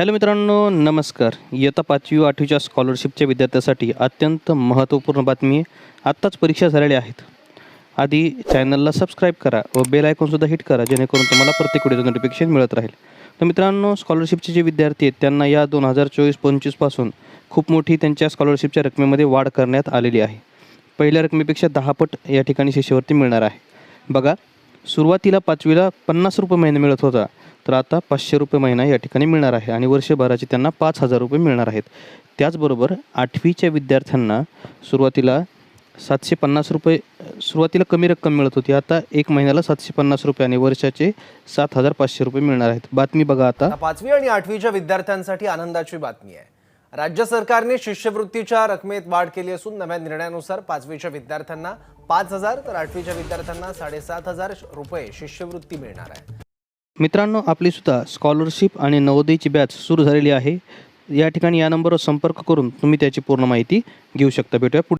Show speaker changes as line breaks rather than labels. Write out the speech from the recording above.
Hello मित्रांनो नमस्कार. इयत्ता पाचवी आठवीच्या स्कॉलरशिपच्या विद्यार्थ्यासाठी अत्यंत महत्त्वपूर्ण बातमी आत्ताच परीक्षा झालेल्या आहेत. आधी चॅनलला सबस्क्राईब करा व बेल आयकॉनसुद्धा हिट करा जेणेकरून तुम्हाला प्रत्येक व्हिडिओचं नोटिफिकेशन मिळत राहील. तर मित्रांनो स्कॉलरशिपचे जे विद्यार्थी आहेत त्यांना या दोन हजार चोवीस पंचवीसपासून खूप मोठी त्यांच्या स्कॉलरशिपच्या रकमेमध्ये वाढ करण्यात आलेली आहे. पहिल्या रकमेपेक्षा दहा पट या ठिकाणी शिष्यवृत्ती मिळणार आहे. बघा सुरुवातीला पाचवीला पन्नास रुपये महिना मिळत होता. तर आता पाचशे रुपये महिना या ठिकाणी मिळणार आहे आणि वर्षभराचे त्यांना पाच हजार रुपये मिळणार आहेत. त्याचबरोबर आठवीच्या विद्यार्थ्यांना सुरुवातीला सातशे पन्नास रुपये सुरुवातीला कमी रक्कम मिळत होती. आता एक महिन्याला सातशे पन्नास रुपये आणि वर्षाचे सात हजार पाचशे रुपये मिळणार आहेत. बातमी बघा आता.
पाचवी आणि आठवीच्या विद्यार्थ्यांसाठी आनंदाची बातमी आहे. राज्य सरकारने शिष्यवृत्तीच्या रकमेत वाढ केली असून नव्या निर्णयानुसार पाचवीच्या विद्यार्थ्यांना पाच हजार तर आठवीच्या विद्यार्थ्यांना साडेसात हजार रुपये शिष्यवृत्ती मिळणार आहे.
मित्रांनो आपली सुद्धा स्कॉलरशिप आणि नवोदयची बॅच सुरू झालेली आहे. या ठिकाणी या नंबरवर संपर्क करून तुम्ही त्याची पूर्ण माहिती घेऊ शकता. भेटूया